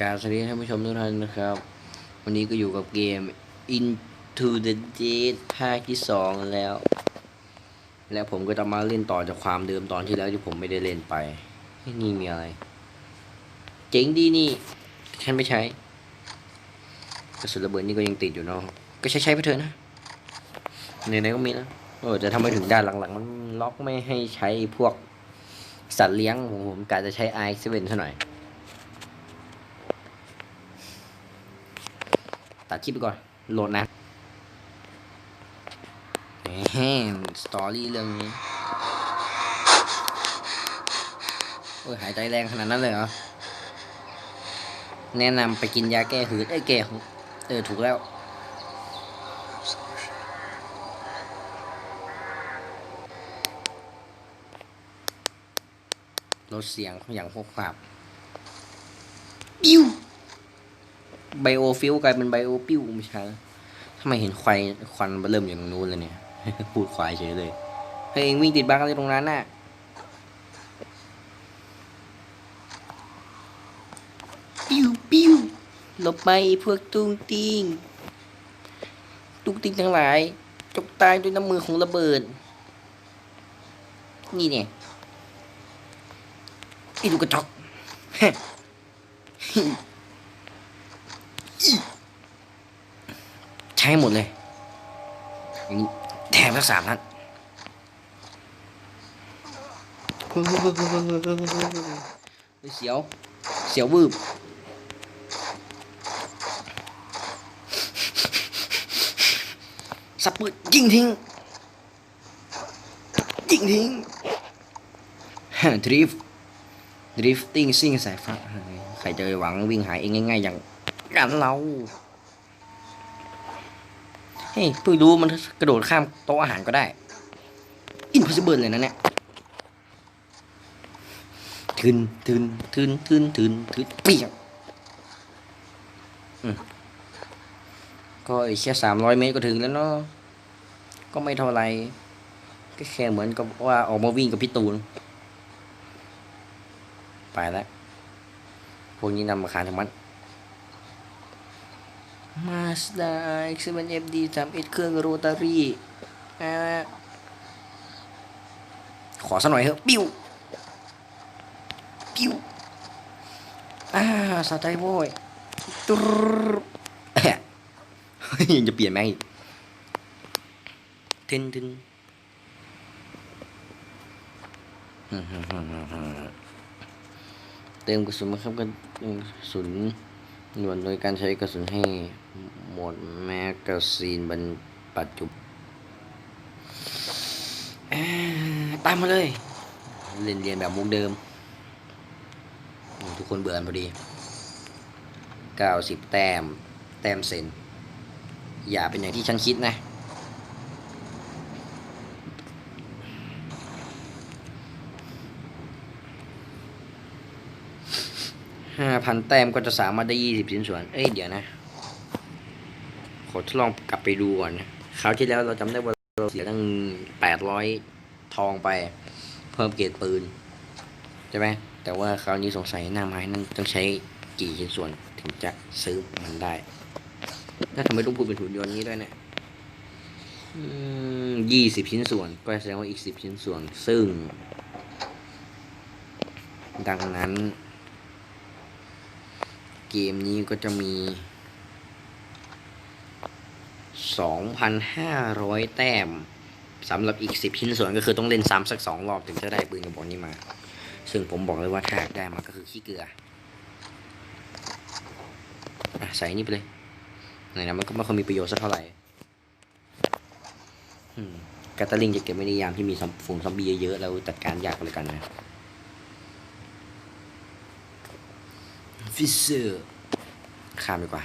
การสวัสดีท่านผู้ชมทุกท่านนะครับ วันนี้ก็อยู่กับเกม Into the Dead ภาคที่สองแล้ว แล้วผมก็จะมาเล่นต่อจากความเดิมตอนที่แล้วที่ผมไม่ได้เล่นไป นี่มีอะไร เจ๋งดีนี่ ฉันไม่ใช้กระสุนระเบิดนี่ก็ยังติดอยู่เนาะก็ใช้ใช้ไปเถอะนะไหนๆก็มีแล้วโอ้แต่ทำไมถึงด้านหลังๆ มันล็อกไม่ให้ใช้พวกสัตว์เลี้ยงผมผมกะจะใช้ i 7ซะหน่อย ตัดคลิปไปก่อน โหลดนะแหมสตอรี่เรื่องนี้ โอ้ยหายใจแรงขนาดนั้นเลยเหรอ แนะนำไปกินยาแก้หืดเอ้แก้เออ ถูกแล้วลดเสียงอย่างพวกภาพปิ้ว ไบโอฟิลกลายเป็นไบโอปิ้วไม่ใช่ทำไมเห็นควายควันมันเริ่มอย่างนู้นเลยเนี่ย พูดควายเฉยเลยเฮ้ยเองวิ่งติดบั๊กอะไรตรงนั้นน่ะปิ้วปิ้วหลบไปพวกตุ้งติงตุ้งติงทั้งหลาย จกตายด้วยน้ำมือของระเบิด นี่เนี่ยไอ้ลูกกระจอก ช้หมดเลย แถมสักสามนัดเฮ้ยเสียว เสียววืบสับปืนยิงทิ้งยิงทิ้งดริฟต์ดริฟติ้งซิ่งสายฟ้าใครจะหวังวิ่งหายเองง่ายๆอย่างกันเรา เฮ้ยเพิ่งรู้มันกระโดดข้ามโต๊ะอาหารก็ได้ impossible เลยนะเนี่ยทึนทึนทึนทึนทึนทึนเปียกอืมก็อีกแค่สามร้อยเมตรก็ถึงแล้วเนาะก็ไม่เท่าไรก็แค่เหมือนกับว่าออกมาวิ่งกับพี่ตูน ไปแล้วพวกนี้นำมาขายทั้งมัน มาสด้า X7FD 31เครื่องโรตารี่อ่าขอสักหน่อยเถอะ ปิ้ว ปิ้ว อ่าสะใจโว้ยตุ๊ยังจะเปลี่ยนไหมทึนทึนเติมกระสุนมาครับกันกระสุน หน่วยโดยการใช้กระสุนให้หมดแมกกาซีนบรรปัจจุบตามมาเลย เรียนเรียนแบบมุกเดิม ทุกคนเบื่อพอดี 90 แต้ม แต้มเซนอย่าเป็นอย่างที่ฉันคิดนะ ห้าพันแต้มก็จะสามารถได้ยี่สิบชิ้นส่วน เอ้ยเดี๋ยวนะ ขอทดลองกลับไปดูก่อนนะคราวที่แล้วเราจำได้ว่าเราเสียตั้งแปดร้อยทองไป เพิ่มเกรดปืน ใช่ไหม แต่ว่าคราวนี้สงสัยหน้าไม้นั้นต้องใช้กี่ชิ้นส่วนถึงจะซื้อมันได้แล้วทำไมต้องพูดเป็นหุ่นยนต์นี้ด้วยเนี่ยยี่สิบชิ้นส่วน ก็แสดงว่าอีกสิบชิ้นส่วน ซึ่ง ดังนั้น เกมนี้ก็จะมี 2,500 แต้มสำหรับอีก 10 ชิ้นส่วนก็คือต้องเล่นซ้ำสัก 2 รอบถึงจะได้ปืนกระบอกนี้มา ซึ่งผมบอกเลยว่าถ้าหากได้มาก็คือขี้เกลืออใส่นี่ไปเลยไหนนะมันก็ไม่ค่อยมีประโยชน์สักเท่าไหร่กาตาลิงจะเก็บไว้ในยามที่มีฝูงซอมบี้เยอะๆแล้วจัดการยากเลยกันนะ ฟิเซอร์ข้ามดีกว่า